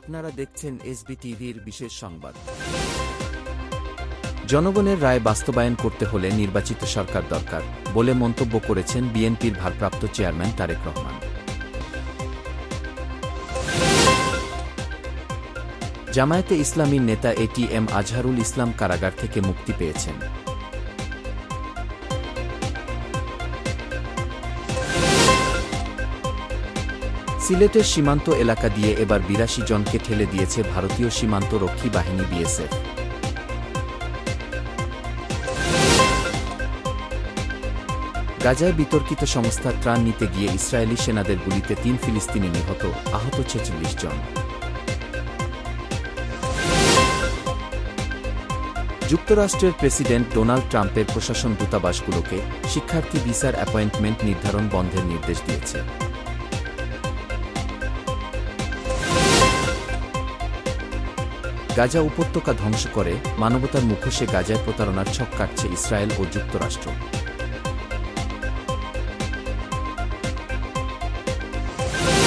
আপনারা দেখছেন এসবি টিভির বিশেষ সংবাদ। জনগণের রায় বাস্তবায়ন করতে হলে নির্বাচিত সরকার দরকার বলে মন্তব্য করেছেন বিএনপির ভারপ্রাপ্ত চেয়ারম্যান তারেক রহমান। জামায়াতে ইসলামীর নেতা এটিএম আজহারুল ইসলাম কারাগার থেকে মুক্তি পেয়েছেন। সিলেটের সীমান্ত এলাকা দিয়ে এবার বিরাশি জনকে ঠেলে দিয়েছে ভারতীয় সীমান্ত রক্ষী বাহিনী বিএসএফ। গাজায় বিতর্কিত সংস্থা ত্রাণ নিতে গিয়ে ইসরায়েলি সেনাদের গুলিতে তিন ফিলিস্তিনি নিহত, আহত ছেচল্লিশ জন। যুক্তরাষ্ট্রের প্রেসিডেন্ট ডোনাল্ড ট্রাম্পের প্রশাসন দূতাবাসগুলোকে শিক্ষার্থী ভিসার অ্যাপয়েন্টমেন্ট নির্ধারণ বন্ধের নির্দেশ দিয়েছে। গাজা উপত্যকা ধ্বংস করে মানবতার মুখোশে গাজায় প্রতারণার ছক কাটছে ইসরায়েল ও যুক্তরাষ্ট্র।